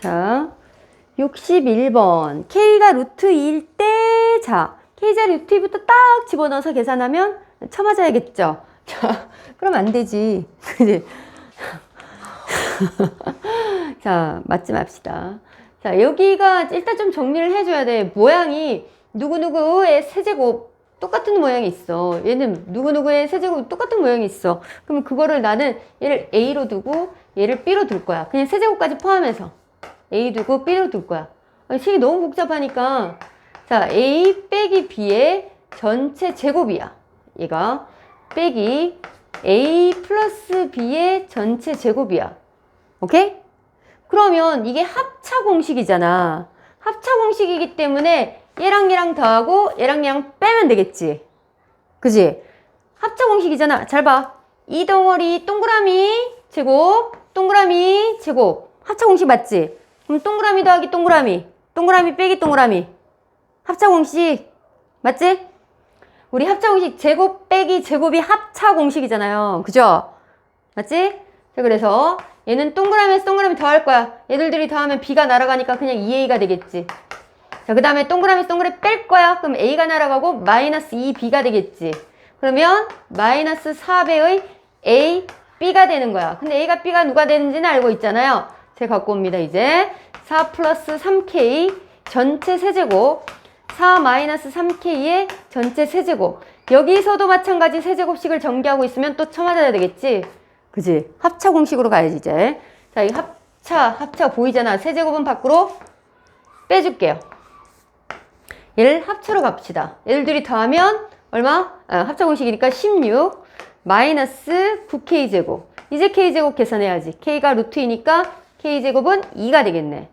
자, 61번. K가 루트 2일 때, 자, K자 루트 2부터 딱 집어넣어서 계산하면 쳐맞아야겠죠? 자, 그럼 안 되지. 그지? 자, 맞지 맙시다. 자, 여기가 일단 좀 정리를 해줘야 돼. 모양이 누구누구의 세제곱 똑같은 모양이 있어. 얘는 누구누구의 세제곱 똑같은 모양이 있어. 그럼 그거를 나는 얘를 A로 두고 얘를 B로 둘 거야. 그냥 세제곱까지 포함해서. A 두고 B로 둘 거야. 아니, 식이 너무 복잡하니까. 자, A 빼기 B의 전체 제곱이야. 얘가 빼기 A 플러스 B의 전체 제곱이야. 오케이? 그러면 이게 합차 공식이잖아. 합차 공식이기 때문에 얘랑 얘랑 더하고 얘랑 얘랑 빼면 되겠지. 그지? 합차 공식이잖아. 잘 봐. 이 덩어리 동그라미 제곱, 동그라미 제곱. 합차 공식 맞지? 그럼 동그라미 더하기 동그라미, 동그라미 빼기 동그라미. 합차 공식 맞지? 우리 합차 공식 제곱 빼기 제곱이 합차 공식이잖아요. 그죠? 맞지? 자, 그래서 얘는 동그라미에서 동그라미 더할 거야. 얘들들이 더하면 b가 날아가니까 그냥 2a가 되겠지. 자, 그 다음에 동그라미에서 동그라미 뺄 거야. 그럼 a가 날아가고 마이너스 2b가 되겠지. 그러면 마이너스 4배의 a, b가 되는 거야. 근데 a가 b가 누가 되는지는 알고 있잖아요. 제가 갖고 옵니다, 이제. 4 플러스 3k 전체 세제곱 4 마이너스 3k의 전체 세제곱. 여기서도 마찬가지 세제곱식을 전개하고 있으면 또 쳐맞아야 되겠지? 그지? 합차 공식으로 가야지 이제. 자 이 합차 합차 보이잖아. 세제곱은 밖으로 빼줄게요. 얘를 합차로 갑시다. 얘들들이 더하면 얼마? 아, 합차 공식이니까 16 마이너스 9k 제곱. 이제 k 제곱 계산해야지. K가 루트이니까 k 제곱은 2가 되겠네.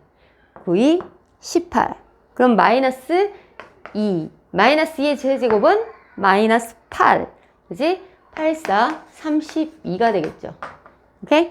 9이 18 그럼 마이너스 2 마이너스 2의 제제곱은 마이너스 8 그지? 8, 4, 32가 되겠죠. 오케이?